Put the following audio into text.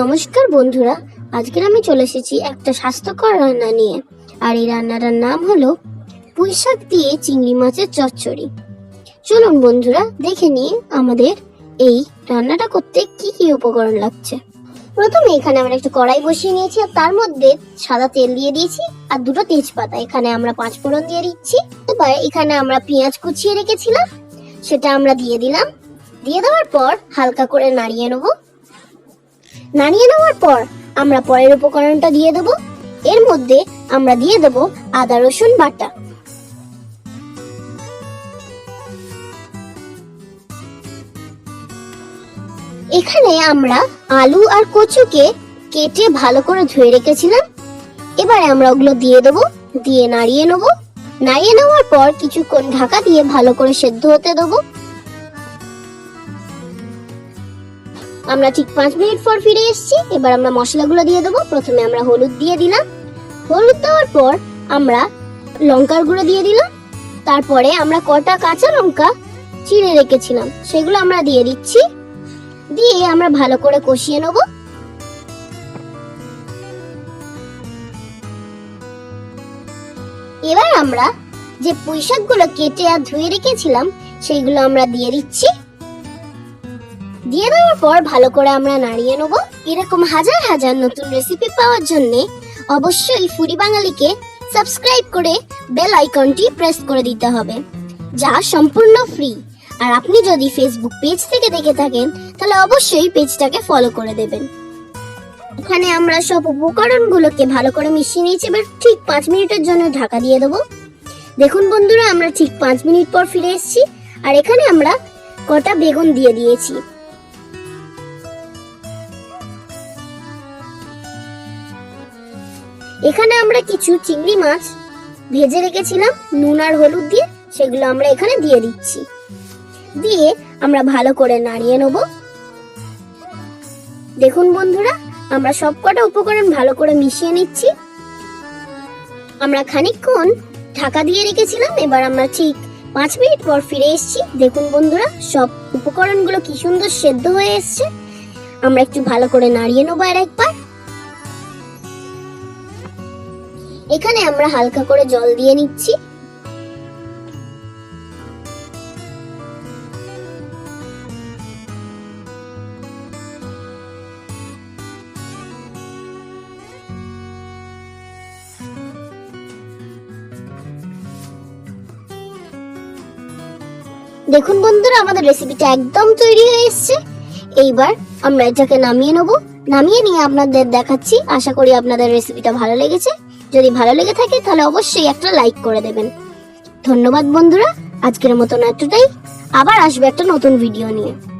নমস্কার বন্ধুরা, আজকের আমি চলে এসেছি একটা স্বাস্থ্যকর রান্না নিয়ে। আর এই রান্নাটার নাম হলো পুঁই শাক দিয়ে চিংড়ি মাছের চচ্চড়ি। চলুন বন্ধুরা, দেখে নিয়ে আমাদের এই রান্নাটা করতে কি কি উপকরণ লাগছে। প্রথমে এখানে আমরা একটু কড়াই বসিয়ে নিয়েছি, আর তার মধ্যে সাদা তেল দিয়ে দিয়েছি, আর দুটো তেজপাতা। এখানে আমরা পাঁচ ফোড়ন দিয়ে দিচ্ছি। এবার এখানে আমরা পেঁয়াজ কুচিয়ে রেখেছিলাম, সেটা আমরা দিয়ে দিলাম। দিয়ে দেওয়ার পর হালকা করে নাড়িয়ে নেব। নাড়িয়ে নেওয়ার পর আমরা পরের উপকরণটা দিয়ে দেব। এর মধ্যে আমরা দিয়ে দেব আদা, রসুন বাটা। এখানে আমরা আলু আর কচুকে কেটে ভালো করে ধুয়ে রেখেছিলাম। এবারে আমরা ওগুলো দিয়ে দেব, দিয়ে নাড়িয়ে নেব। নাড়িয়ে নেওয়ার পর কিছুক্ষণ ঢাকা দিয়ে ভালো করে সেদ্ধ হতে দেবো। আমরা ঠিক পাঁচ মিনিট পর ফিরে এসেছি। এবার আমরা মশলাগুলো দিয়ে দেবো। প্রথমে আমরা হলুদ দিয়ে দিলাম। হলুদ দেওয়ার পর আমরা লঙ্কার গুঁড়ো দিয়ে দিলাম। তারপরে আমরা কটা কাঁচা লঙ্কা চিড়ে রেখেছিলাম। সেগুলো আমরা দিয়ে দিচ্ছি। দিয়ে আমরা ভালো করে কষিয়ে নেব। এবার আমরা যে পুঁই শাকগুলো কেটে আর ধুয়ে রেখেছিলাম, সেইগুলো আমরা দিয়ে দিচ্ছি। দিয়ে দেওয়ার পর ভালো করে আমরা নাড়িয়ে নেব। এরকম হাজার হাজার নতুন রেসিপি পাওয়ার জন্য অবশ্যই ফুরি বাঙালিকে সাবস্ক্রাইব করে বেল আইকনটি প্রেস করে দিতে হবে, যা সম্পূর্ণ ফ্রি আর আপনি যদি ফেসবুক পেজ থেকে দেখে থাকেন, তাহলে অবশ্যই পেজটাকে ফলো করে দেবেন। এখানে আমরা সব উপকরণগুলোকে ভালো করে মিশিয়ে নিয়েছি, এবার ঠিক পাঁচ মিনিটের জন্য ঢাকা দিয়ে দেবো। দেখুন বন্ধুরা, আমরা ঠিক পাঁচ মিনিট পর ফিরে এসেছি, আর এখানে আমরা কটা বেগুন দিয়ে দিয়েছি। এখানে আমরা কিছু চিংড়ি মাছ ভেজে রেখেছিলাম, নুন আর হলুদ দিয়ে, সেগুলো আমরা এখানে দিয়ে দিচ্ছি। দিয়ে আমরা ভালো করে নাড়িয়ে নেব। দেখুন বন্ধুরা, আমরা সবকটা উপকরণ ভালো করে মিশিয়ে নিচ্ছি। আমরা খানিকক্ষণ ঢাকা দিয়ে রেখেছিলাম, এবার আমরা ঠিক পাঁচ মিনিট পর ফিরে এসেছি। দেখুন বন্ধুরা, সব উপকরণগুলো কি সুন্দর সেদ্ধ হয়ে এসছে। আমরা একটু ভালো করে নাড়িয়ে নেব আর একবার। এখানে আমরা হালকা করে জল দিয়ে নিচ্ছি। দেখুন বন্ধুরা, আমাদের রেসিপিটা একদম তৈরি হয়ে এসেছে। এইবার আমরা এটাকে নামিয়ে নেব। নামিয়ে নিয়ে আপনাদের দেখাচ্ছি। আশা করি আপনাদের রেসিপিটা ভালো লেগেছে। যদি ভালো লেগে থাকে, তাহলে অবশ্যই একটা লাইক করে দেবেন। ধন্যবাদ বন্ধুরা, আজকের মতন এতটাই। আবার আসবে একটা নতুন ভিডিও নিয়ে।